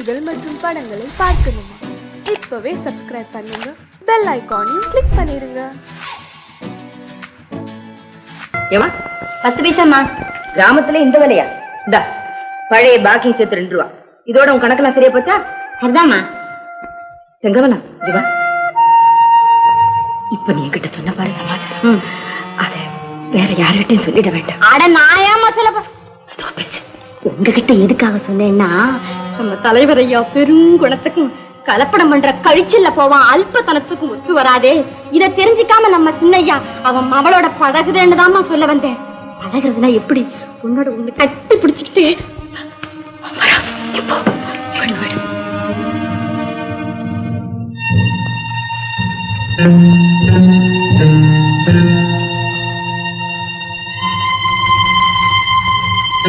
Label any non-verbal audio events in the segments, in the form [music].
செய்திகள் மற்றும் படங்களை பார்க்கணுமா? இப்பவே சப்ஸ்கிரைப் பண்ணுங்க. பெல் ஐகானையும் கிளிக் பண்ணிருங்க. ஏமா பத்து பைசாம்மா? கிராமத்துல இந்த விலையா? இந்தா பழைய பாக்கியம் சேர்த்து ரெண்டு ரூபா. இதோட உன் கணக்கெல்லாம் சரியா போச்சா? சரிதாம்மா. செங்கமலா இது வா. இப்ப நீ என்கிட்ட சொன்ன பாரு சமாச்சாரம். அத வேற யார்கிட்டயும் சொல்லிட வேண்டாம். அட நான் ஏமா சொல்லப்ப அதோ பேசு. உங்ககிட்ட எதுக்காக சொன்னேன்னா நம்ம தலைவர் ஐயா பெருங்குணத்துக்கும் கலப்படம் பண்ற கழிச்சல்ல போவான். அல்பத்தனத்துக்கும் ஒத்து வராதே. இத தெரிஞ்சுக்காம நம்ம சின்னையா அவன் மமளோட பழகுதேன்னுதாம்மா சொல்ல வந்தேன். பழகுறதுனா எப்படி? உன்னோட ஒண்ணு கட்டி பிடிச்சுக்கிட்டு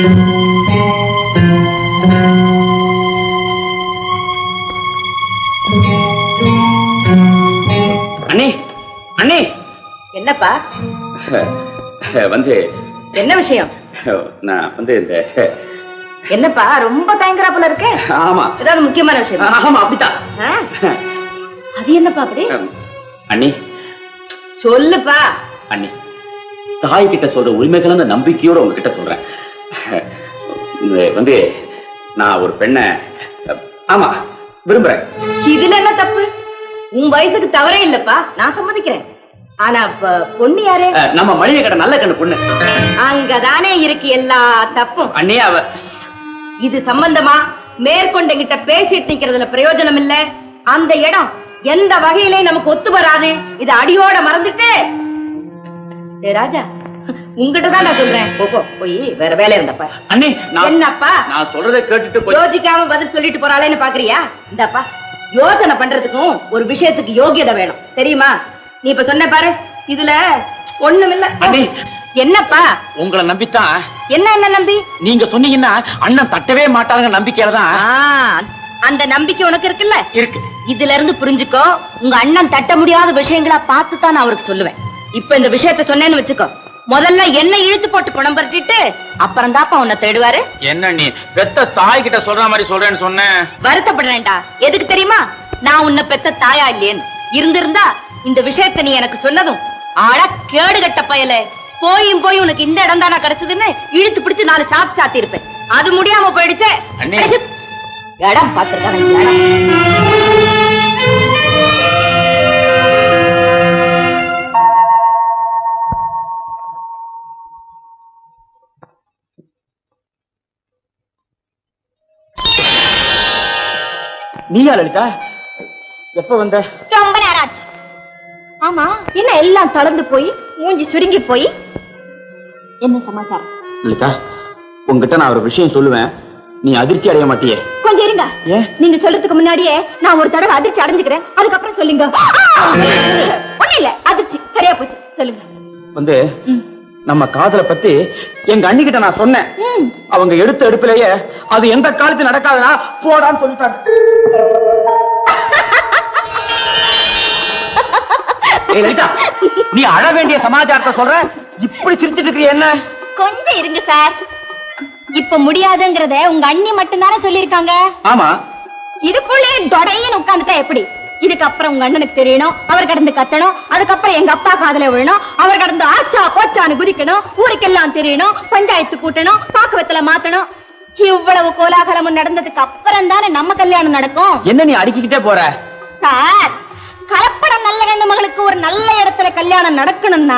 Thank you. வந்து. என்ன விஷயம்? நான் வந்து இந்த என்னப்பா ரொம்ப தயங்குறாப்புல இருக்க. ஆமா. ஏதாவது முக்கியமான விஷயம்? ஆமா அப்படித்தான் ஆ? அது என்னப்பா அப்படி? அண்ணி. சொல்லுப்பா. அண்ணி தாய் கிட்ட சொல்ற உரிமைகளான நம்பிக்கையோட உங்ககிட்ட சொல்றேன். வந்து நான் ஒரு பெண்ணை ஆமா விரும்புறேன். இதுல என்ன தப்பு? உன் வயசுக்கு தவறே இல்லப்பா. நான் சம்மதிக்கிறேன். ஆனா பொண்ணு யாரு? நம்ம மளிகை கடை நல்ல கண்ணு பொண்ணு. அங்கதானே இருக்கு எல்லா தப்பும். அண்ணே அவ. இது சம்பந்தமா? மேற்கொண்ட கிட்ட பேசிட்டு நிக்கிறதுல பிரயோஜனம் இல்ல அந்த இடம் எந்த வகையிலையும் நமக்கு ஒத்து வராது? இது அடியோட மறந்துட்டு. ராஜா உங்ககிட்ட தான் நான் சொல்றேன். போ, போ போய் வேற வேலை இருந்தப்பா அண்ணே என்னப்பா? நான் சொல்றதை கேட்டுட்டு யோசிக்காம பதில் சொல்லிட்டு போறாளேன்னு பாக்குறியா? இந்தாப்பா யோசனை பண்றதுக்கும் ஒரு விஷயத்துக்கு யோகியதை வேணும். தெரியுமா? நீ இப்ப சொன்ன பாரு இதுல ஒண்ணுமில்ல. அண்ணே. என்னப்பா? உங்களை நம்பித்தான். என்ன என்ன நம்பி? நீங்க சொன்னீங்கன்னா அண்ணன் தட்டவே மாட்டாங்க நம்பிக்கையில தான். அந்த நம்பிக்கை உனக்கு இருக்குல்ல? இருக்கு. இதுல இருந்து புரிஞ்சுக்கோ உங்க அண்ணன் தட்ட முடியாத விஷயங்களா பார்த்து தான் நான் அவருக்கு சொல்லுவேன். இப்ப இந்த விஷயத்த சொன்னேன்னு வச்சுக்கோ. முதல்ல என்ன இழுத்து போட்டு பணம் பரட்டிட்டு அப்புறம் தாப்பா உன்னை தேடுவாரு. என்ன நீ பெத்த தாய் கிட்ட சொல்ற மாதிரி சொல்றேன்னு சொன்னேன் வருத்தப்படுறேன்டா எதுக்கு தெரியுமா? நான் உன்னை பெத்த தாயா இல்லையேன்னு. இருந்திருந்தா இந்த விஷயத்த நீ எனக்கு சொன்னதும் ஆட கேடு கட்ட பயல. போயும் போய் உனக்கு இந்த இடம் தானா கிடைச்சதுன்னு இழுத்து பிடிச்சு நாலு சாத்து சாத்தி இருப்பேன் அது முடியாம போயிடுச்சே. அண்ணே. இடம் பார்த்திருக்கான நீயா லலிதா? எப்ப வந்த? ரொம்ப நேரம் ஆச்சு. ஆமா. என்ன எல்லாம் தளர்ந்து போய் மூஞ்சி சுருங்கி போய்? என்ன சமாச்சாரம்? லலிதா உங்ககிட்ட நான் ஒரு விஷயம் சொல்லுவேன். நீ அதிர்ச்சி அடைய மாட்டியே. கொஞ்சம் இருங்க. ஏன்? நீங்க சொல்றதுக்கு முன்னாடியே நான் ஒரு தடவை அதிர்ச்சி அடைஞ்சுக்கிறேன். அதுக்கப்புறம் சொல்லுங்க. ஒண்ணு இல்ல. அதிர்ச்சி. சரியா போச்சு. சொல்லுங்க. வந்து ம். நம்ம காதலை பத்தி எங்க அண்ணி கிட்ட நான் சொன்னேன். ம். அவங்க எடுத்த எடுப்பிலேயே அது எந்த காலத்து நடக்காதுன்னா போடான்னு சொல்லிட்டாங்க. நீ அழ வேண்டிய சமாச்சாரத்தை சொல்ற? இப்படி சிரிச்சிட்டு இருக்கிற என்ன? கொஞ்சம் இருங்க சார். இப்ப முடியாதுங்கறத உங்க அண்ணி மட்டும்தானே சொல்லிருக்காங்க ஆமா. இதுக்குள்ளே தொடையின்னு உட்கார்ந்துட்டா எப்படி? இதுக்கப்புறம் உங்க அண்ணனுக்கு தெரியணும் அவர் கடந்து கத்தணும் அதுக்கப்புறம் எங்க அப்பா காதல விழணும் அவர் கடந்து ஆச்சா போச்சான்னு குதிக்கணும் ஊருக்கெல்லாம் தெரியணும் பஞ்சாயத்து கூட்டணும் பாக்குவத்துல மாத்தணும். இவ்வளவு கோலாகலமும் நடந்ததுக்கு அப்புறம் தானே நம்ம கல்யாணம் நடக்கும்? என்ன நீ அடிக்கிட்டே போற? சார் கண்ணு மகளுக்கு ஒரு நல்ல இடத்துல கல்யாணம் நடக்கணும்னா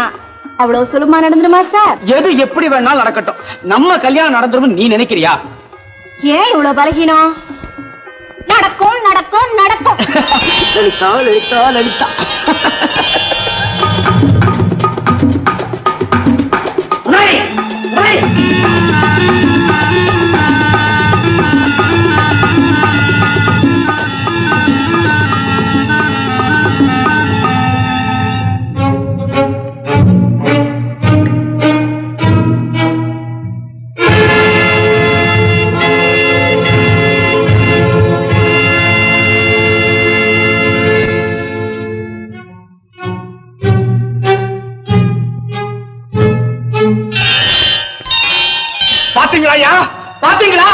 அவ்வளவு சுலமா நடந்துருமா சார்? எது எப்படி வேணாலும் நடக்கட்டும். நம்ம கல்யாணம் நடந்துரும் நீ நினைக்கிறியா? ஏன் இவ்வளவு பலகீனம்? நடக்கும் நடக்கும் நடக்கும். லலிதா லலிதா லலிதா பாத்தீங்களாயா பாத்தீங்களா?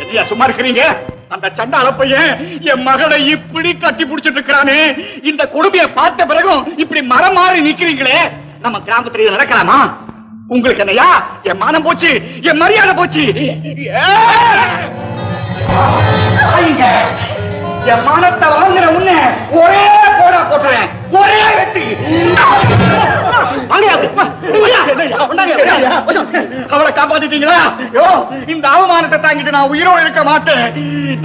என்னையா சும்மா இருக்கிறீங்க? அந்த சண்டால பையன் என் மகளை இப்படி கட்டி பிடிச்சிட்டு இருக்கிறானே. இந்த கொடுமையை பார்த்த பிறகும் இப்படி மரம் மாறி நிக்கிறீங்களே. நம்ம கிராமத்துல நடக்கலாமா? உங்களுக்கு என்னையா? என் மானம் போச்சு என் மரியாதை போச்சு. என் மானத்தை வாங்குற உன்ன ஒரே போடா போட்டுறேன். ஒரே வெட்டி. அவளை காப்பாத்திட்டீங்களா? யோ இந்த அவமானத்தை தாங்கிட்டு நான் உயிரோடு இருக்க மாட்டேன்.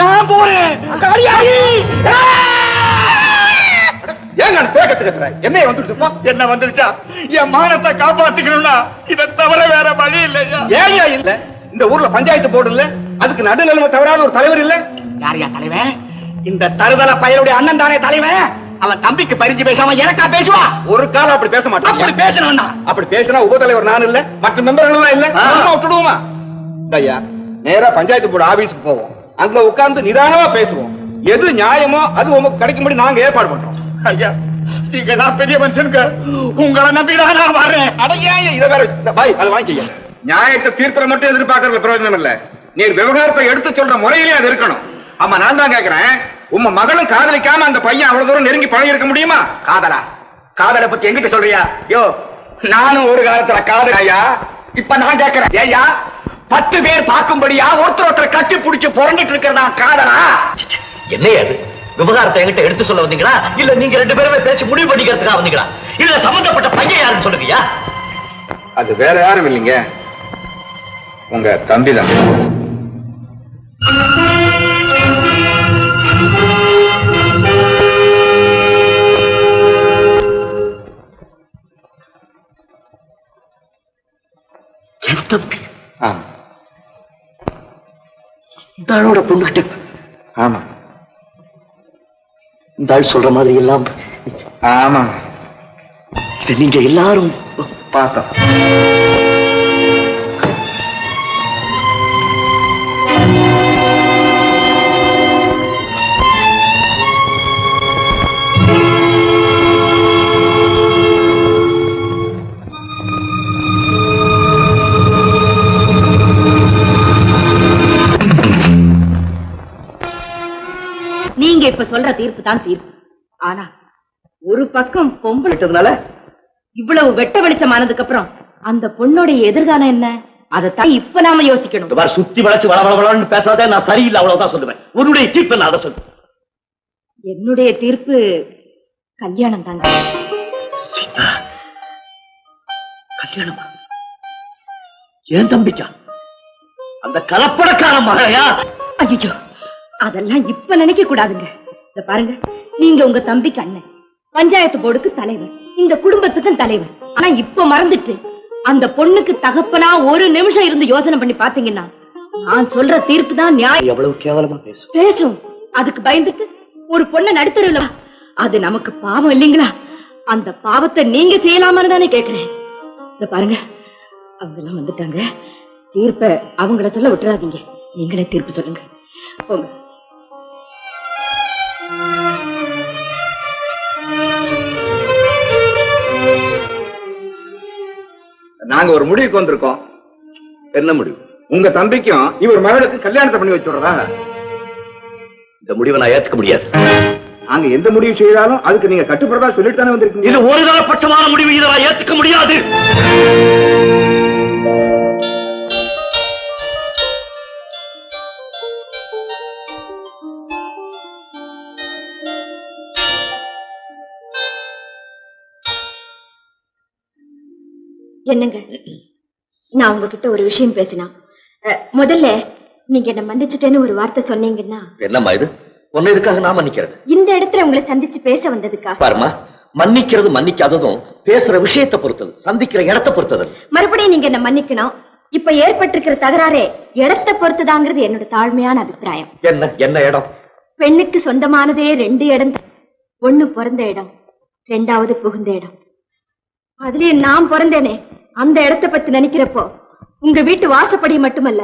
நான் போறேன். ஏங்க பேக்கத்து கத்துற என்ன என்ன வந்துருச்சா? என் மானத்தை காப்பாத்திக்கணும்னா இதை தவிர வேற வழி இல்லையா ஏயா இல்ல? இந்த ஊர்ல பஞ்சாயத்து போர்டு இல்ல? அதுக்கு நடுநிலைமை தவறாத ஒரு தலைவர் இல்ல? யாரையா தலைவன்? இந்த தருதல பயலுடைய அண்ணன் தானே தலைவன்? அவன் தம்பிக்கு பறிஞ்சு பேசாம எனக்கா பேசுவா? ஒரு காலம் அப்படி பேச மாட்டான். அப்படி பேசணும்னா? அப்படி பேசினா உபதலைவர் நான் இல்ல மற்ற மெம்பர்கள் இல்ல. விட்டுடுவோமா? ஐயா நேரா பஞ்சாயத்து போர்டு ஆபீஸ்க்கு போவோம். அங்க உட்கார்ந்து நிதானமா பேசுவோம். எது நியாயமோ அது உங்களுக்கு கிடைக்கும்படி நாங்க ஏற்பாடு பண்றோம். ஐயா நீங்க நான் பெரிய மனுஷனுக்கு உங்களை நம்பிதான் நான் வர்றேன். அடையா இதை வேற பாய் அதை வாங்கிக்க நியாயத்தை தீர்ப்பை மட்டும் எதிர்பார்க்கறது பிரயோஜனம் இல்ல. நீ விவகாரத்தை எடுத்து சொல்ற முறையிலே அது இருக்கணும். ஆமா நான் தான் கேக்குறேன். உங்க மகளும் காதலிக்காம அந்த பையன் அவ்வளவு தூரம் நெருங்கி பழகி இருக்க முடியுமா? காதலா? காதலை பத்தி எங்கிட்ட சொல்றியா? யோ நானும் ஒரு காலத்துல காதல் ஐயா இப்ப நான் கேக்குறேன். ஐயா பத்து பேர் பார்க்கும்படியா ஒருத்தர் ஒருத்தர் கட்டி பிடிச்சு புரண்டிட்டு இருக்கிறதா காதலா? என்ன அது? விவகாரத்தை என்கிட்ட எடுத்து சொல்ல வந்தீங்களா? இல்ல நீங்க ரெண்டு பேருமே பேசி முடிவு பண்ணிக்கிறதுக்காக வந்தீங்களா? இல்ல சம்பந்தப்பட்ட பையன் யாருன்னு சொல்லுங்கய்யா. அது வேற யாரும் இல்லைங்க. உங்க தம்பி தான் ஆளோட பொண்ணுகிட்ட. ஆமா. இந்த ஆள் சொல்ற மாதிரி எல்லாம். ஆமா. இதை நீங்க எல்லாரும் பார்த்தோம். தான் தீர்ப்பு ஆனா ஒரு பக்கம் பொம்பளை விட்டதுனால இவ்வளவு வெட்ட வெளிச்சமானதுக்கு அப்புறம் அந்த பொண்ணோட எதிர்காலம் என்ன? அதைத்தான் இப்ப நாம யோசிக்கணும். சுத்தி வளைச்சு வள வள வளன்னு பேசாதே நான் சரியில்லை அவ்வளவுதான் சொல்லுவேன். உன்னுடைய தீர்ப்பு நான் அதை சொல்லு என்னுடைய தீர்ப்பு கல்யாணம் தாங்க. கல்யாணமா? ஏன் தம்பிக்கா அந்த கலப்படக்கார மகளையா? ஐயோ அதெல்லாம் இப்ப நினைக்க கூடாதுங்க. இத பாருங்க. நீங்க உங்க தம்பிக்கு அண்ணன். பஞ்சாயத்து போர்டுக்கு தலைவர். இந்த குடும்பத்துக்கும் தலைவர். ஆனா இப்ப மறந்துட்டு அந்த பொண்ணுக்கு தகப்பனா ஒரு நிமிஷம் இருந்து யோசனை பண்ணி பாத்தீங்கன்னா நான் சொல்ற தீர்ப்பு தான் நியாயம். எவ்வளவு கேவலமா பேசும். பேசும். அதுக்கு பயந்துட்டு ஒரு பொண்ணை நடுத்தருல அது நமக்கு பாவம் இல்லைங்களா? அந்த பாவத்தை நீங்க செய்யலாமான்னு தானே கேக்குறேன். இத பாருங்க. அவங்க எல்லாம் வந்துட்டாங்க. தீர்ப்ப அவங்கள சொல்ல விட்டுறாதீங்க. நீங்களே தீர்ப்பு சொல்லுங்க. போங்க. நாங்க ஒரு முடிவுக்கு வந்திருக்கோம். என்ன முடிவு? உங்க தம்பிக்கும் இவர் மகளுக்கு கல்யாணத்தை பண்ணி வச்சுடுறதா இந்த முடிவை நான் ஏத்துக்க முடியாது. நாங்க எந்த முடிவு செய்தாலும் அதுக்கு நீங்க கட்டுப்படுறதா சொல்லிட்டு தானே வந்திருக்கீங்க? இது ஒரு பட்சமான முடிவு இதை நான் ஏத்துக்க முடியாது. என்னங்க? நான் உங்ககிட்ட ஒரு விஷயம் பேசினேன் முதல்ல நீங்க என்ன மன்னிச்சுட்டேன்னு ஒரு வார்த்தை சொன்னீங்கன்னா. என்னம்மா இது? உன்னை இதுக்காக நான் மன்னிக்கிறது? இந்த இடத்துல உங்களை சந்திச்சு பேச வந்ததுக்கா? பாருமா மன்னிக்கிறது மன்னிக்காததும் பேசுற விஷயத்தை பொறுத்தது சந்திக்கிற இடத்தை பொறுத்தது. மறுபடியும் நீங்க என்ன மன்னிக்கணும். இப்ப ஏற்பட்டிருக்கிற தகராறே இடத்தை பொறுத்துதாங்கிறது என்னோட தாழ்மையான அபிப்பிராயம். என்ன என்ன இடம்? பெண்ணுக்கு சொந்தமானதே ரெண்டு இடம். ஒண்ணு பிறந்த இடம் ரெண்டாவது புகுந்த இடம். அதுலயும் நான் பிறந்தேனே அந்த இடத்தை பத்தி நினைக்கிறப்போ உங்க வீட்டு வாசப்படி மட்டுமல்ல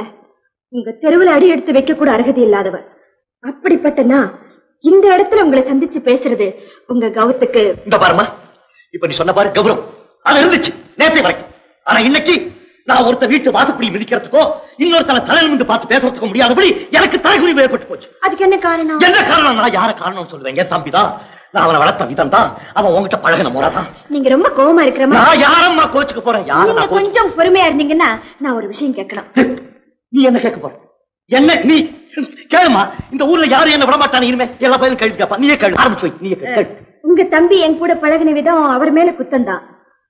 உங்க தெருவுல அடி எடுத்து வைக்க கூட அருகதை இல்லாதவர். அப்படிப்பட்ட நான் இந்த இடத்துல உங்களை சந்திச்சு பேசுறது உங்க கௌத்துக்கு இந்த பாருமா இப்ப நீ சொன்ன பாரு கௌரவம். அது இருந்துச்சு நேற்று வரைக்கும். ஆனா இன்னைக்கு நான் ஒருத்த வீட்டு வாசப்படி மிதிக்கிறதுக்கோ இன்னொருத்தன தலையில இருந்து பார்த்து பேசுறதுக்கோ முடியாதபடி எனக்கு தலைகுறி ஏற்பட்டு போச்சு. அதுக்கு என்ன காரணம்? என்ன காரணம் நான் யார காரணம் சொல்லுவேன் என் தம்பி தான் நான் அவனை வளர்த்த விதம் தான் அவன் உன்கிட்ட பழகின முறை தான் நீங்க ரொம்ப கோவமா இருக்கிற நான் யாரம்மா கோச்சுக்க போறேன்? நீங்க கொஞ்சம் பொறுமையா இருந்தீங்கன்னா நான் ஒரு விஷயம் கேட்கணும் நீ என்ன கேட்க போற? என்ன நீ? கேளுமா இந்த ஊர்ல யாரும் என்ன விட மாட்டானு இனிமே? எல்லா பயிலும் கேள்வி கேட்பா நீயே கேளு ஆரம்பிச்சு கேளு உங்க தம்பி என் கூட பழகின விதம் அவர் மேல குத்தம் தான்.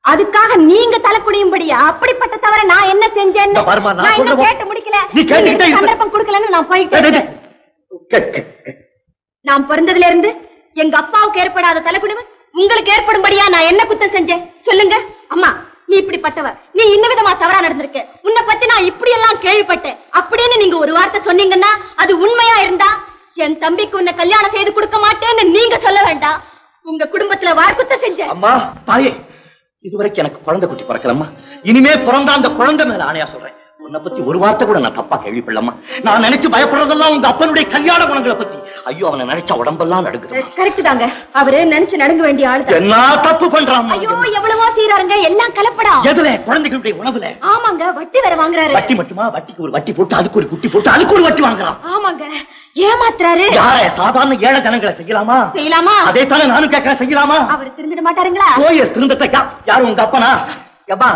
அதுக்காக நீங்க தலை குடியும்படியா அப்படிப்பட்ட தவிர நான் என்ன செஞ்சேன்னு நான் இன்னும். கேட்டு முடிக்கல. நீ இருப்ப. சந்தர்ப்பம் கொடுக்கலன்னு நான் போயிட்டேன். நான் பிறந்ததுல இருந்து எங்க அப்பாவுக்கு ஏற்படாத தலைக்குடிவு உங்களுக்கு ஏற்படும்படியா நான் என்ன குத்தம் செஞ்சேன்? சொல்லுங்க. அம்மா நீ இப்படிப்பட்டவ. நீ இந்த விதமா தவறா நடந்திருக்க. உன்னை பத்தி நான் இப்படி எல்லாம் கேள்விப்பட்டேன். அப்படின்னு நீங்க ஒரு வார்த்தை சொன்னீங்கன்னா அது உண்மையா இருந்தா என் தம்பிக்கு உன்னை கல்யாணம் செய்து கொடுக்க மாட்டேன்னு நீங்க சொல்ல வேண்டாம். உங்க குடும்பத்துல வார்க்குத்த செஞ்சேன். அம்மா தாயே இதுவரைக்கும் எனக்கு குழந்தை குட்டி பிறக்கலம்மா. இனிமே பிறந்த அந்த குழந்தை மேல ஆணையா சொல்றேன். உன்னை பத்தி ஒரு வார்த்தை கூட நான் தப்பா கேள்விப்படலம்மா. நான் நினைச்சு பயப்படுறதெல்லாம் உங்க அப்பனுடைய கல்யாண குணங்களை பத்தி. ஐயோ அவனை நினைச்ச உடம்பெல்லாம் நடுங்குது கரெக்ட் தாங்க அவரு நினைச்சு நடுங்க வேண்டிய ஆளு என்ன தப்பு பண்றான் ஐயோ எவ்வளவோ செய்யறாருங்க எல்லாம் கலப்படம் எதுல? குழந்தைகளுடைய உணவுல? ஆமாங்க வட்டி வேற வாங்குறாரு. வட்டி மட்டுமா? வட்டிக்கு ஒரு வட்டி போட்டு அதுக்கு ஒரு குட்டி போட்டு அதுக்கு ஒரு வட்டி வாங்குறான். ஆமாங்க. ஏமாத்துறாரு. யார சாதாரண ஏழை ஜனங்களை செய்யலாமா? செய்யலாமா? அதே தானே நானும் கேட்கிறேன் செய்யலாமா? அவர் திருந்திட மாட்டாருங்களா? போய் திருந்தத்தை யா- யாரு உங்க அப்பனா? எப்பா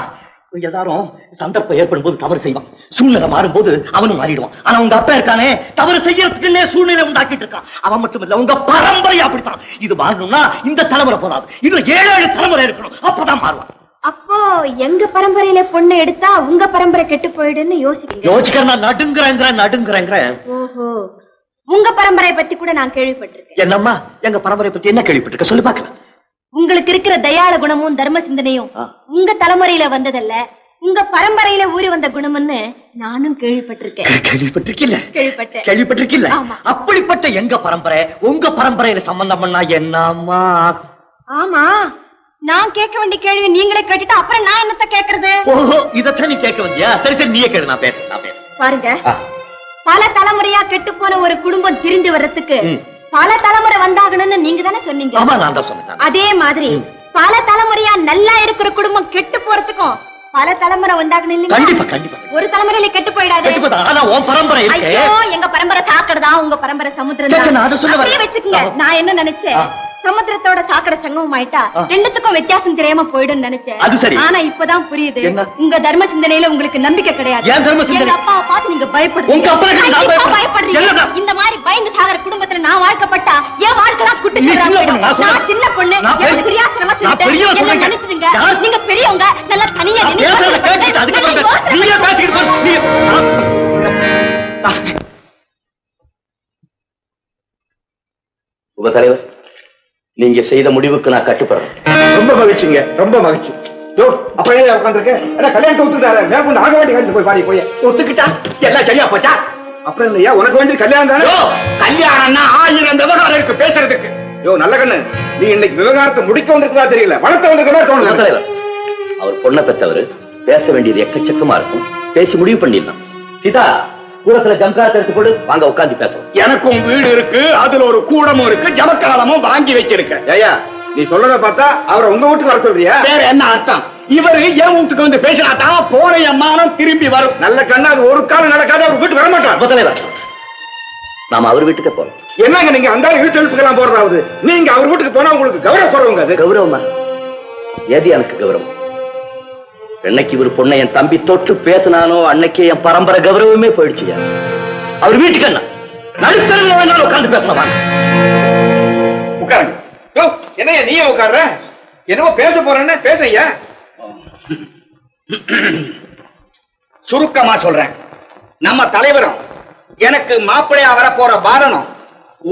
எல்லாரும் சந்தர்ப்பம் ஏற்படும் போது தவறு செய்வான். சூழ்நிலை மாறும்போது அவனும் மாறிடுவான். ஆனா உங்க அப்பா இருக்கானே தவறு செய்யறதுக்குன்னே சூழ்நிலை உண்டாக்கிட்டு இருக்கான். அவன் மட்டும் இல்ல உங்க பரம்பரை அப்படித்தான். இது மாறணும்னா இந்த தலைமுறை போதாது. இன்னும் ஏழு ஏழு தலைமுறை இருக்கணும். அப்பதான் மாறுவான். அப்போ எங்க பரம்பரையில பொண்ணு எடுத்தா உங்க பரம்பரை கெட்டு போயிடுன்னு யோசிக்கிறீங்க? யோசிக்கிற நான் நடுங்குறேங்கிற நடுங்குறேங்கிற ஓஹோ. உங்க பரம்பரை பத்தி கூட நான் கேள்விப்பட்டிருக்கேன். என்னம்மா? எங்க பரம்பரை பத்தி என்ன கேள்விப்பட்டிருக்க? சொல்லி பார்க்கலாம். உங்களுக்கு இருக்கிற தயாள குணமும் தர்ம சிந்தனையும். உங்க தலைமுறையில வந்ததல்ல. உங்க பரம்பரையில ஊறி வந்த குணம்னு நானும் கேள்விப்பட்டிருக்கேன். கேள்விப்பட்டிருக்கில்ல? கேள்விப்பட்டேன். கேள்விப்பட்டிருக்கில்ல. அப்படிப்பட்ட எங்க பரம்பரை உங்க பரம்பரையில சம்பந்தம் பண்ணா என்னம்மா? ஆமா. நான் கேட்க வேண்டிய கேள்வி நீங்களே கேட்டுட்டு அப்புறம் நான் என்னத்த கேக்குறது ஓஹோ இதத்தான் நீ கேட்க வந்தியா? சரி சரி நீயே கேளு நான் பேசுறேன் நான் பேசுறேன். பாருங்க. பல தலைமுறையா கெட்டு போன ஒரு குடும்பம் திரிந்து வர்றதுக்கு. பல தலைமுறை வந்தாகணும்னு நீங்க தானே சொன்னீங்க அதே மாதிரி. பல தலைமுறையா நல்லா இருக்கிற குடும்பம் கெட்டு போறதுக்கும் பல தலைமுறை வந்தாகணும் இல்லைங்களா? கண்டிப்பா கண்டிப்பா ஒரு தலைமுறையில கெட்டு போயிடாது. ஆனா உன் பரம்பரை இருக்கு ஐயோ எங்க பரம்பரை சாக்கடைதான் உங்க பரம்பரை சமுத்திரம் சே, சே, நான் அதை சொல்ல வரேன். அப்படியே வச்சுக்கங்க. நான் என்ன நினைச்சேன். சமுத்திரத்தோட சாக்கடை சங்கமம் ஆயிட்டா. ரெண்டுத்துக்கும் வித்தியாசம் தெரியாம போயிடும் நினைச்சேன் அது சரி. ஆனா இப்பதான் புரியுது? உங்க தர்ம சிந்தனையில உங்களுக்கு நம்பிக்கை கிடையாது ஏன் தர்ம சிந்தனை? எங்க அப்பாவை பார்த்து நீங்க பயப்படுறீங்க அப்பா. பயப்படுறீங்க? இந்த மாதிரி பயந்து சாகர குடும்பத்துல நான் வாழ்க்கப்பட்டா என் வாழ்க்கை தான் குட்டு நீ சவரா சின்ன போயிடும். பொண்ணு, நான் சின்ன பொண்ணு. நான் பெரிய- எனக்கு சொல்லிட்டேன்? நீங்க பெரியவங்க. நல்லா தனியா பேசுறத கேட்டுட்டு அதுக்கு பேசிக்கிட்டு போ. நீ உங்க தலைவர் நீங்க செய்த முடிவுக்கு நான் கட்டுப்படுறேன் ரொம்ப மகிழ்ச்சிங்க. ரொம்ப மகிழ்ச்சி. யோ அப்ப ஏன் உட்காந்துருக்க? என்ன கல்யாணத்தை ஒத்துக்கிட்டாரு? மேற்கொண்டு ஆக வேண்டிய காரியத்தை போய் பாடி போய். ஒத்துக்கிட்டா? எல்லாம் சரியா போச்சா? அப்புறம் இல்லையா உனக்கு வேண்டிய கல்யாணம் தானே? கல்யாணம்னா ஆயிரம் விவகாரம் இருக்கு பேசுறதுக்கு. யோ நல்ல கண்ணு. நீ இன்னைக்கு விவகாரத்தை முடிக்க வந்திருக்கா தெரியல. வளர்த்த வந்திருக்கா தோணுது. தலைவர் அவர் பொண்ணை பெற்றவர் பேச வேண்டியது எக்கச்சக்கமா இருக்கும். பேசி முடிவு பண்ணிடலாம். சீதா கூடத்துல ஜம்காரத்தை எடுத்து போடு. வாங்க உட்கார்ந்து பேசுவோம். எனக்கும் வீடு இருக்கு. அதுல ஒரு கூடமும் இருக்கு. ஜமக்காலமும் வாங்கி வச்சிருக்கேன். ஐயா நீ சொல்றத பார்த்தா அவரை உங்க வீட்டுக்கு வர சொல்றியா? வேற என்ன அர்த்தம்? இவரு என் வீட்டுக்கு வந்து பேசினா தான் போன எம்மானம் திரும்பி வரும். நல்ல கண்ணு அது ஒரு காலம் நடக்காது. அவர் வீட்டுக்கு வர மாட்டார் உங்க தலைவர் நாம அவர் வீட்டுக்கு போறோம். என்னங்க நீங்க அந்த வீட்டு எழுப்புக்கெல்லாம் போடுறாவது நீங்க அவர் வீட்டுக்கு போனா உங்களுக்கு கௌரவ குறவுங்க அது? கௌரவமா? ஏது எனக்கு கௌரவம்? என்னைக்கு இவர் பொண்ணை என் தம்பி தொட்டு பேசினானோ அன்னைக்கே என் பரம்பரை கௌரவமே போயிடுச்சுயா அவர் வீட்டுக்கு என்ன? நடுத்தரவில் வேணாலும் உட்கார்ந்து பேசலாம் உட்காருங்க. யோ, என்னய்யா நீயே உட்கார்ற? என்னமோ பேச போறேன்னு பேசையா சுருக்கமா சொல்றேன். நம்ம தலைவரும் எனக்கு மாப்பிள்ளையா வரப்போற பாரனும்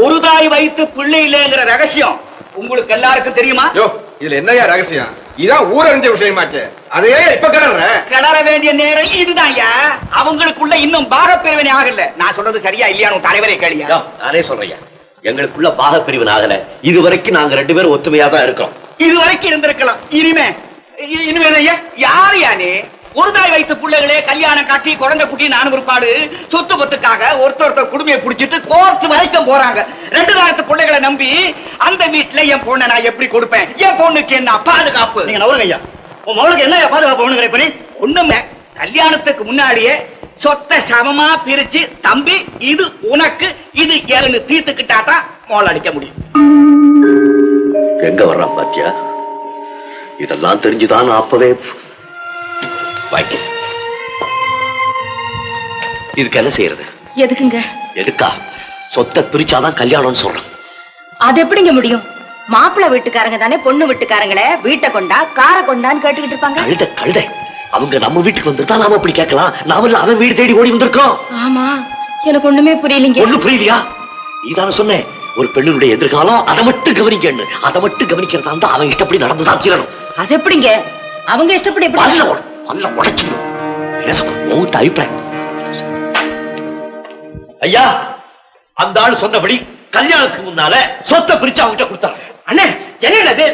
ஒரு தாய் வைத்து பிள்ளை இல்லைங்கிற ரகசியம் உங்களுக்கு எல்லாருக்கும் தெரியுமா? யோ இதுல என்னய்யா ரகசியம்? இதான் ஊரறிஞ்ச விஷயமாச்சு. அதையே இப்ப கிளற கிளற வேண்டிய நேரம் இதுதான் ஐயா அவங்களுக்குள்ள இன்னும் பாகப்பிரிவினை ஆகல. நான் சொல்றது சரியா இல்லையான்னு தலைவரே கேளியா. நானே சொல்றேன் எங்களுக்குள்ள பாக பிரிவின் ஆகல. இது வரைக்கும் நாங்க ரெண்டு பேரும் ஒத்துமையா தான் இருக்கோம். இது வரைக்கும் இருந்திருக்கலாம். இனிமே இனிமே ஐயா யாரு யானே ஒரு தாய் வைத்த பிள்ளைகளே கல்யாணம் காட்டி குழந்தை குட்டி நானும் பிற்பாடு சொத்து பத்துக்காக ஒருத்தர் ஒருத்தர் குடுமையை பிடிச்சிட்டு கோர்த்து வரைக்கும் போறாங்க. ரெண்டு காலத்து பிள்ளைகளை நம்பி அந்த வீட்டுல என் பொண்ணை நான் எப்படி கொடுப்பேன்? என் பொண்ணுக்கு என்ன பாதுகாப்பு? நீங்க நவருங்க ஐயா. உன் மகளுக்கு என்ன பாதுகாப்பு நீ? ஒண்ணுமே. கல்யாணத்துக்கு முன்னாடியே சொத்தை சமமா பிரிச்சு தம்பி இது உனக்கு இது ஏழுன்னு தீர்த்துக்கிட்டாதான் மோள அடிக்க முடியும். எங்க வர்றான் பாத்தியா? இதெல்லாம் தெரிஞ்சுதான் அப்பவே வாங்கி இதுக்கு என்ன செய்யறது? எதுக்குங்க? எதுக்கா? சொத்தை பிரிச்சாதான் கல்யாணம்னு சொல்றான். அது எப்படிங்க முடியும்? மாப்பிள்ளை வீட்டுக்காரங்க தானே பொண்ணு வீட்டுக்காரங்களே வீட்டை கொண்டா காரை கொண்டான்னு கேட்டுக்கிட்டு இருப்பாங்க? கழுத கழுத. அவங்க நம்ம வீட்டுக்கு வந்துட்டா நாம அப்படி கேட்கலாம். நாம அவன் வீடு தேடி ஓடி வந்திருக்கோம். ஆமா எனக்கு ஒண்ணுமே புரியலீங்க. ஒண்ணு புரியலையா? நீதானே சொன்னேன் ஒரு பெண்ணுடைய எதிர்காலம் அதை மட்டும் கவனிக்கணும் அதை மட்டும் கவனிக்கிறதா இருந்தா அவன் இஷ்டப்படி நடந்துதான் தீரணும். அது எப்படிங்க? அவங்க இஷ்டப்படி எப்படி பல்ல உடைச்சிடும் உங்ககிட்ட அபிப்பிராயம். ஐயா அந்த ஆள் சொன்னபடி கல்யாணத்துக்கு முன்னால சொத்தை பிரிச்சு அவங்கிட்ட கொடுத்தாங்க அண்ணே என்னடா?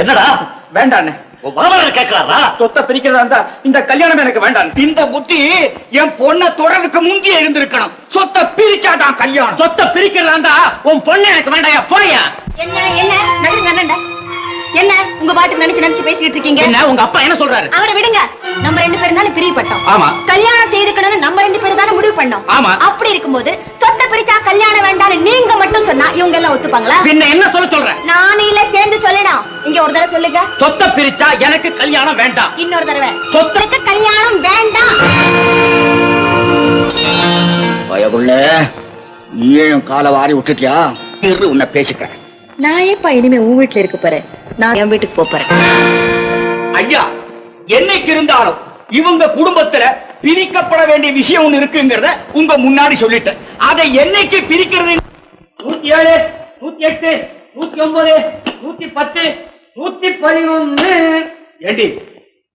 என்னடா? வேண்டாம் அண்ணே. உன் மாமனார் கேட்கிறாரா? சொத்தை பிரிக்கிறதா இருந்தா இந்த கல்யாணம் எனக்கு வேண்டாம் இந்த புத்தி என் பொண்ணை தொடருக்கு முந்தைய இருந்திருக்கணும். சொத்தை பிரிச்சாதான் கல்யாணம். சொத்தை பிரிக்கிறதா இருந்தா உன் பொண்ணு எனக்கு வேண்டாயா போயா என்ன என்ன? என்ன? உங்க பாட்டுக்கு நினைச்சு நினைச்சு பேசிட்டு இருக்கீங்க? என்ன? உங்க அப்பா என்ன சொல்றாரு? அவரை விடுங்க. நம்ம ரெண்டு பேரும் தானே பிரியப்பட்டோம் ஆமா. கல்யாணம் செய்துக்கணும்னு நம்ம ரெண்டு பேரும் தானே முடிவு பண்ணோம். ஆமா. அப்படி இருக்கும்போது சொத்தை பிரிச்சா கல்யாணம் வேண்டாம்னு நீங்க மட்டும் சொன்னா இவங்க எல்லாம் ஒத்துப்பாங்களா? பின்ன என்ன சொல்ல சொல்ற? நானில சேர்ந்து சொல்லணும் இங்க ஒரு தடவை சொல்லுங்க. சொத்தை பிரிச்சா எனக்கு கல்யாணம் வேண்டாம். இன்னொரு தடவை. சொத்தை சொத்துக்கு கல்யாணம் வேண்டாம். பயகுள்ள நீயும் காலை வாரி விட்டுட்டியா? இரு உன்னை பேசிக்கிறேன். நான் ஏப்பா இனிமே உன் வீட்டுல இருக்க போறேன்? நான் என் வீட்டுக்கு போறேன். ஐயா என்னைக்கு இருந்தாலும் இவங்க குடும்பத்துல பிரிக்கப்பட வேண்டிய விஷயம் ஒண்ணு இருக்குங்கிறத உங்க முன்னாடி சொல்லிட்டேன். அதை என்னைக்கு பிரிக்கிறது? நூத்தி ஏழு நூத்தி எட்டு நூத்தி ஒன்பது நூத்தி பத்து நூத்தி பதினொன்னு ஏண்டி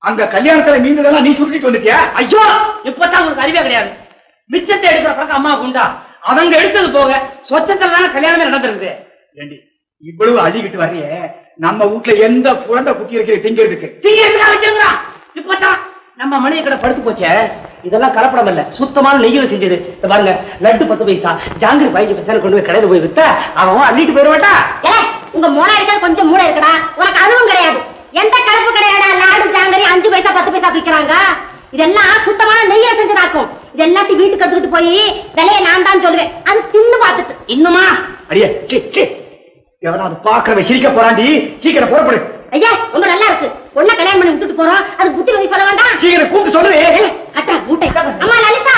அங்க கல்யாணத்துல மீன்கள் நீ சுருட்டிட்டு வந்துட்டியா? ஐயோ இப்பதான் உங்களுக்கு அறிவே கிடையாது. மிச்சத்தை எடுக்கிற பக்கம் அம்மாவுக்கு உண்டா அவங்க எடுத்தது போக சொச்சத்துல தானே கல்யாணமே நடந்திருக்குது ஏண்டி இவ்வளவு அழிக்கிட்டு வரையே நம்ம வீட்டுல எந்த குழந்தை குட்டி இருக்கிற திங்கிறதுக்கு திங்கிறதுக்கா வச்சிருந்தா இப்பதான் நம்ம மணிய கடை படுத்து போச்சே. இதெல்லாம் கலப்படம் இல்ல. சுத்தமான நெய்யில செஞ்சது. இந்த பாருங்க லட்டு பத்து பைசா ஜாங்கிரி பதினஞ்சு பைசா கொண்டு போய் கடையில போய் வித்தா அவன் அள்ளிட்டு போயிருவாட்டா உங்க மூளை இருக்கிறது கொஞ்சம் மூளை இருக்கடா. உனக்கு அதுவும் கிடையாது. எந்த கலப்பு கிடையாடா லாடு ஜாங்கரி அஞ்சு பைசா பத்து பைசா விக்கிறாங்க. இதெல்லாம் சுத்தமான நெய்ய செஞ்சதாக்கும் இது எல்லாத்தையும் வீட்டுக்கு எடுத்துட்டு போய் விலையை நான் தான் சொல்லுவேன். அது தின்னு பார்த்துட்டு. இன்னுமா? அடியே எவனாவது பாக்குறவன் சிரிக்க போறாண்டி சீக்கிரம் புறப்படு. ஐயா ரொம்ப நல்லா இருக்கு. பொண்ணை கல்யாணம் பண்ணி விட்டுட்டு போறோம். அது புத்தி வந்து சொல்ல வேண்டாம். சீக்கிரம் கூப்பிட்டு சொல்லு. அட்டா மூட்டை. அம்மா லலிதா.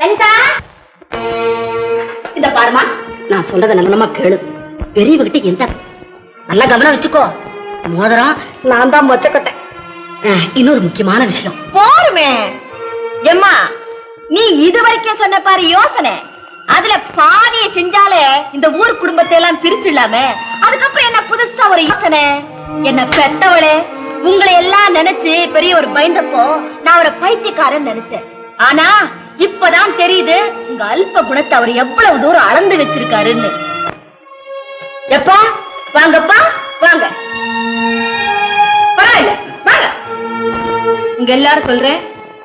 லலிதா. இத பாருமா நான் சொல்றத நம்ம கேளு. பெரியவகிட்ட எந்த நல்ல கவனம் வச்சுக்கோ. மோதிரம் நான் தான் மொச்சக்கட்டேன் இன்னொரு முக்கியமான விஷயம். போருமே. எம்மா நீ இது வரைக்கும் சொன்ன பாரு யோசனை. அதுல பாதியை செஞ்சாலே இந்த ஊர் குடும்பத்தை எல்லாம் பிரிச்சிடலாம. அதுக்கப்புறம் என்ன புதுசா ஒரு யோசனை? என்ன பெத்தவளே உங்களை எல்லாம் நினைச்சு பெரிய ஒரு பயந்தப்போ நான் ஒரு பைத்தியக்காரன் நினைச்சேன். ஆனா இப்பதான் தெரியுது உங்க அல்ப குணத்தை அவர் எவ்வளவு தூரம் அளந்து வச்சிருக்காருன்னு. எப்பா வாங்கப்பா வாங்க. பரவாயில்ல வாங்க. இங்க எல்லாரும் சொல்றேன்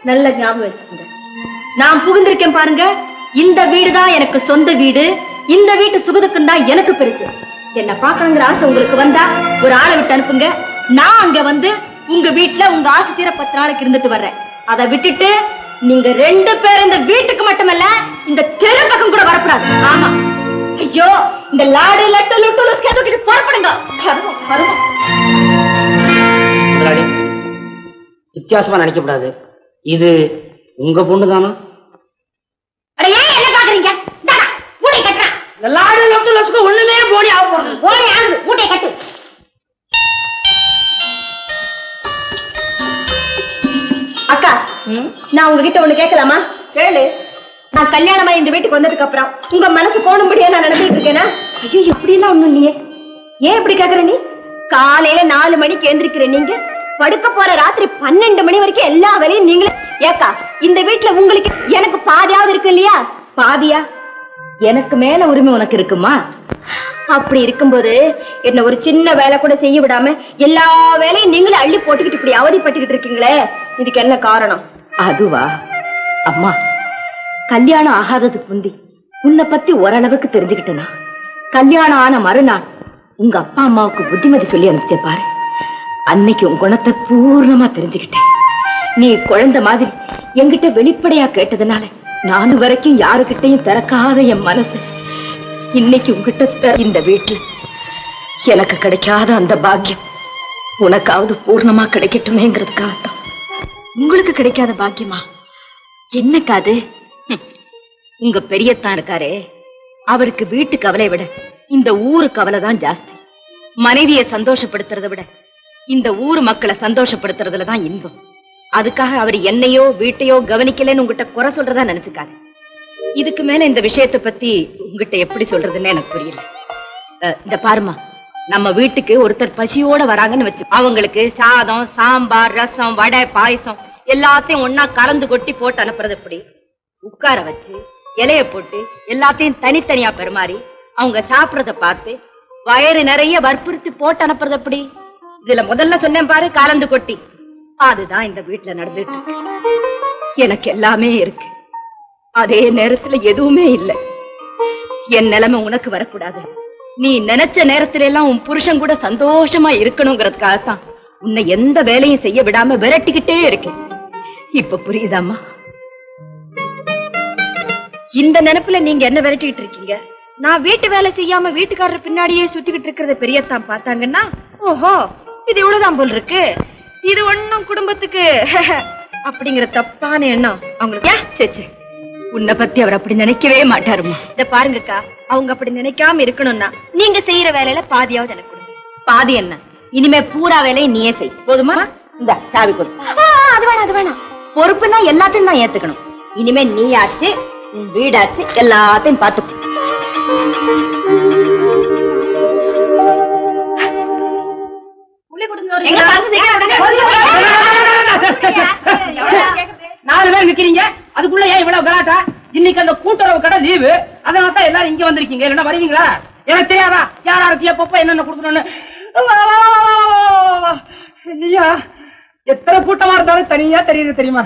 நல்ல ஞாபகம் வச்சுக்கோங்க. நான் புகுந்திருக்கேன் பாருங்க. இந்த வீடுதான் எனக்கு சொந்த வீடு. இந்த வீட்டு சுகதுக்கம் தான் எனக்கு பெருசு. என்ன பாக்கணுங்கிற ஆசை உங்களுக்கு வந்தா ஒரு ஆளை விட்டு அனுப்புங்க. நான் அங்க வந்து உங்க வீட்டுல உங்க ஆசை தீர பத்து நாளைக்கு இருந்துட்டு வர்றேன். அதை விட்டுட்டு நீங்க ரெண்டு பேரும் இந்த வீட்டுக்கு மட்டுமல்ல இந்த தெரு பக்கம் கூட வரக்கூடாது. ஆமா. ஐயோ இந்த லாடு லட்டு லுட்டு லுட்டு தூக்கிட்டு புறப்படுங்க. வித்தியாசமா நினைக்க கூடாது இது உங்க பொண்ணு தானா அட ஏன் என்ன பாக்குறீங்க இந்தாடா, மூட்டை லாடு லொட்டு லொசுக்கு ஒண்ணுமே போடி ஆக போறது ஓடி ஆகுது. மூட்டை கட்டு. அக்கா நான் உங்ககிட்ட ஒண்ணு கேட்கலாமா? கேளு. நான் கல்யாணமா இந்த வீட்டுக்கு வந்ததுக்கு அப்புறம் உங்க மனசு போடும்படியா நான் நடந்துட்டு இருக்கேனா? ஐயோ இப்படி எல்லாம் ஒண்ணும் இல்லையே. ஏன் இப்படி கேக்குற நீ? காலையில நாலு மணிக்கு எந்திரிக்கிற நீங்க படுக்க போற ராத்திரி பன்னெண்டு மணி வரைக்கும் எல்லா வேலையும் நீங்களே ஏக்கா இந்த வீட்டுல உங்களுக்கு எனக்கு பாதியாவது இருக்கு இல்லையா? பாதியா? எனக்கு மேல உரிமை உனக்கு இருக்குமா? அப்படி இருக்கும்போது என்ன ஒரு சின்ன வேலை கூட செய்ய விடாம எல்லா வேலையும் நீங்களே அள்ளி போட்டுக்கிட்டு இப்படி அவதிப்பட்டுக்கிட்டு இருக்கீங்களே? இதுக்கு என்ன காரணம்? அதுவா? அம்மா கல்யாணம் ஆகாததுக்கு முந்தி உன்னை பத்தி ஓரளவுக்கு தெரிஞ்சுக்கிட்டேனா? கல்யாணம் ஆன மறுநாள் உங்க அப்பா அம்மாவுக்கு புத்திமதி சொல்லி அனுப்பிச்ச பாரு. அன்னைக்கு உன் குணத்தை பூர்ணமா தெரிஞ்சுக்கிட்டேன். நீ குழந்தை மாதிரி என்கிட்ட வெளிப்படையா கேட்டதுனால நானு வரைக்கும் யாருகிட்டயும் திறக்காத என் மனசு. இன்னைக்கு உங்ககிட்ட இந்த வீட்டுல எனக்கு கிடைக்காத அந்த பாக்கியம் உனக்காவது பூர்ணமா கிடைக்கட்டுமேங்கிறதுக்காகத்தான். உங்களுக்கு கிடைக்காத பாக்கியமா? என்னக்கா அது? உங்க பெரியத்தான் இருக்காரே அவருக்கு வீட்டு கவலை விட இந்த ஊரு கவலை தான் ஜாஸ்தி. மனைவியை சந்தோஷப்படுத்துறதை விட இந்த ஊர் மக்களை சந்தோஷப்படுத்துறதுல தான் இன்பம். அதுக்காக அவர் என்னையோ வீட்டையோ கவனிக்கலன்னு உங்ககிட்ட குறை சொல்றதா நினைச்சுக்காரு இதுக்கு மேல இந்த விஷயத்தை பத்தி உங்ககிட்ட எப்படி சொல்றதுன்னு எனக்கு புரியல. இந்த பாருமா நம்ம வீட்டுக்கு ஒருத்தர் பசியோட வராங்கன்னு வச்சு அவங்களுக்கு சாதம் சாம்பார் ரசம் வடை பாயசம் எல்லாத்தையும் ஒன்னா கலந்து கொட்டி போட்டு அனுப்புறது எப்படி? உட்கார வச்சு இலைய போட்டு எல்லாத்தையும் தனித்தனியா பெருமாறி அவங்க சாப்பிடறத பார்த்து வயறு நிறைய வற்புறுத்தி போட்டு அனுப்புறது எப்படி? இதுல முதல்ல சொன்னேன் பாரு கலந்து கொட்டி. அதுதான் இந்த வீட்டுல நடந்துட்டு எனக்கு எல்லாமே இருக்கு. அதே நேரத்துல எதுவுமே இல்லை. என் நிலைமை உனக்கு வரக்கூடாது. நீ நினைச்ச நேரத்துல எல்லாம் உன் புருஷன் கூட சந்தோஷமா இருக்கணுங்கிறதுக்காகத்தான் உன்னை எந்த வேலையும் செய்ய விடாம விரட்டிக்கிட்டே இருக்கேன் இப்ப புரியுதாம்மா? இந்த நினைப்புல நீங்க என்ன விரட்டிக்கிட்டு இருக்கீங்க? நான் வீட்டு வேலை செய்யாம வீட்டுக்காரர் பின்னாடியே சுத்திக்கிட்டு இருக்கிறத பெரியத்தான் பார்த்தாங்கன்னா ஓஹோ இது இவ்வளவுதான் போல் இருக்கு. இது ஒண்ணும் குடும்பத்துக்கு. [laughs] அப்படிங்கிற தப்பான எண்ணம் அவங்களுக்கு. உன்னை பத்தி அவர் அப்படி நினைக்கவே மாட்டாருமா இத பாருங்கக்கா அவங்க அப்படி நினைக்காம இருக்கணும்னா நீங்க செய்யற வேலையில பாதியாவது எனக்கு பாதி என்ன? இனிமே பூரா வேலையை நீயே செய். போதுமா? இந்த சாவி கொடு. அது வேணாம் அது வேணாம். பொறுப்புனா எல்லாத்தையும் தான் ஏத்துக்கணும். இனிமே நீயாச்சு உன் வீடாச்சு எல்லாத்தையும் பார்த்து நாலு பேர் நிக்கிறீங்க. அதுக்குள்ள ஏன் இவ்வளவு கலாட்டா? இன்னைக்கு அந்த கூட்டுறவு கடை லீவு. அதனால தான் எல்லாரும் இங்க வந்திருக்கீங்க. இல்லைன்னா வருவீங்களா? எனக்கு தெரியாதா? யார் யாருக்கு எப்பப்ப என்னென்ன கொடுக்கணும்னு. இல்லையா எத்தனை கூட்டமா இருந்தாலும் தனியா தெரியுது தெரியுமா?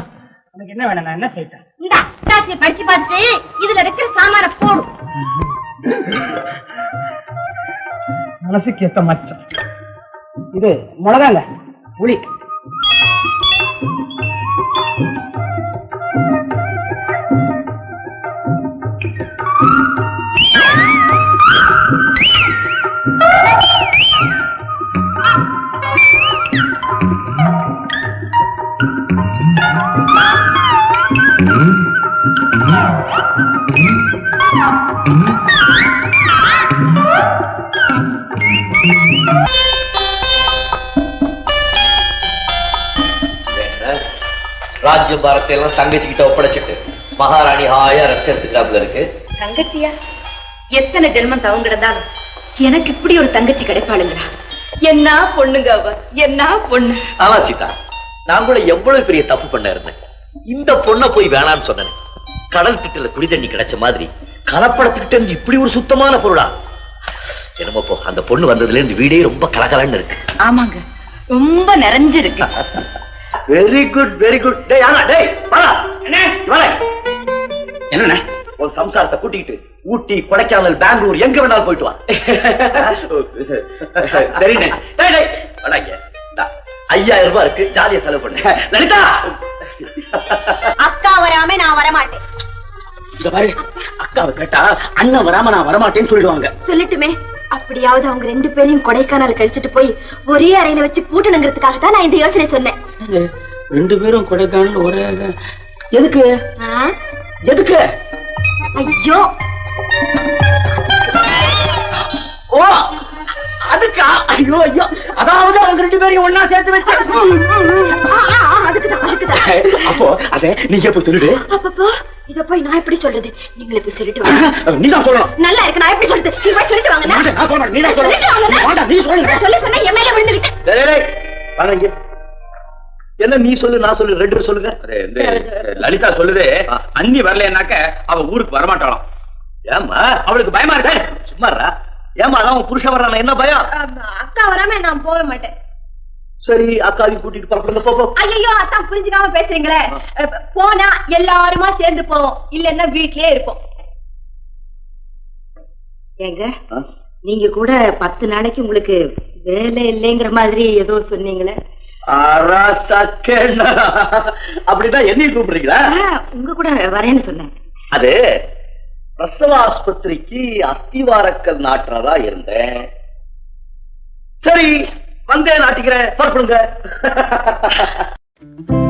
உனக்கு என்ன வேணும்? நான் என்ன செய்யட்டேன் இந்தா தாச்சியை படிச்சு பார்த்து இதுல இருக்கிற சாமான போடு. மனசுக்கு ஏத்த மச்சம் இது மிளகாங்க புளி. பாரத்தை எல்லாம் தங்கச்சி கிட்ட ஒப்படைச்சிட்டு மகாராணி ஹாயா ரெஸ்ட் எடுத்துக்கிறாப்புல இருக்கு. தங்கச்சியா? எத்தனை ஜென்மம் தவங்கிடந்தாலும் எனக்கு இப்படி ஒரு தங்கச்சி கிடைப்பாளுங்களா? என்ன பொண்ணுங்க அவ? என்ன பொண்ணு? ஆமா சீதா நான் கூட எவ்வளவு பெரிய தப்பு பண்ண இருந்தேன். இந்த பொண்ணை போய் வேணாம்னு சொன்னேன். கடல் திட்டுல குடி தண்ணி கிடைச்ச மாதிரி கலப்படத்துக்கிட்ட இருந்து இப்படி ஒரு சுத்தமான பொருளா? என்னமோ போ அந்த பொண்ணு வந்ததுல இருந்து வீடே ரொம்ப கலகலன்னு இருக்கு. ஆமாங்க ரொம்ப நிறைஞ்சிருக்கு. [laughs] வெரி குட் வெரி குட் டேய் ஆனா டேய் வாடா. என்ன? வாடா. என்ன ஒரு சம்சாரத்தை கூட்டிக்கிட்டு ஊட்டி கொடைக்கானல் பெங்களூர் எங்க வேணாலும் போயிட்டு வா. சரிண்ணே. டேய், டேய், வாடா இங்க. ஐயாயிரம் ரூபாய் இருக்கு. ஜாலியா செலவு பண்ணு. லலிதா! அக்கா வராம நான் வரமாட்டேன். இந்த பாரு. அக்காவை கேட்டா அண்ணன் வராம நான் வரமாட்டேன்னு சொல்லிடுவாங்க. சொல்லட்டுமே. அப்படியாவது அவங்க ரெண்டு பேரையும் கொடைக்கானல் கழிச்சிட்டு போய் ஒரே அறையில வச்சு பூட்டணுங்கிறதுக்காக தான் நான் இந்த யோசனை சொன்னேன். ரெண்டு பேரும் கொடைக்கானல் ஒரே எதுக்கு? எதுக்கு? ஐயோ! ஓ! அதுக்கா ஐயோ ஐயோ. அதாவது அவங்க ரெண்டு பேரையும் ஒன்னா சேர்த்து வச்சு அப்போ அத நீங்க போய் சொல்லிடு அப்பப்போ இத போய் நான் எப்படி சொல்றது? நீங்களே போய் சொல்லிட்டு வாங்க. நீதான் சொல்லணும். நல்லா இருக்கு நான் எப்படி சொல்றது? நீ போய் சொல்லிட்டு வாங்க நான் சொல்றேன் சொல்லிட்டு வாங்கண்ணா. சொல்லணும் வேண்டாம், நீ சொல்லு. சொல்ல சொன்னா என் மேல விழுந்துகிட்டு. டேய், டேய், வாங்க இங்க. என்ன நீ சொல்லு நான் சொல்லு ரெண்டு பேரும் சொல்லுங்க. லலிதா சொல்லுது அண்ணி வரலனாக்க அவ ஊருக்கு வரமாட்டாளாம். ஏமா அவளுக்கு பயமா இருக்கு. சும்மாரா ஏமா அதான் உன் புருஷன் வர்றான? என்ன பயம்? அக்கா வராம நான் போக மாட்டேன். சரி அக்காவையும் கூட்டிட்டு பரப்புங்க போ ஐயோ அத்தான் புரிஞ்சுக்காம பேசுறீங்களே. போனா எல்லாருமா சேர்ந்து போவோம். இல்லன்னா வீட்லயே இருப்போம். ஏங்க? நீங்க கூட பத்து நாளைக்கு உங்களுக்கு வேலை இல்லைங்கிற மாதிரி ஏதோ சொன்னீங்களே. அப்படிதான் என்னையும் கூப்பிடுறீங்களா? உங்க கூட வரேன்னு சொன்னேன். அது பிரசவ ஆஸ்பத்திரிக்கு அஸ்திவாரக்கல் நாட்டுறதா இருந்தேன். சரி வந்தே நாட்டிக்கிறேன் புறப்படுங்க. [laughs]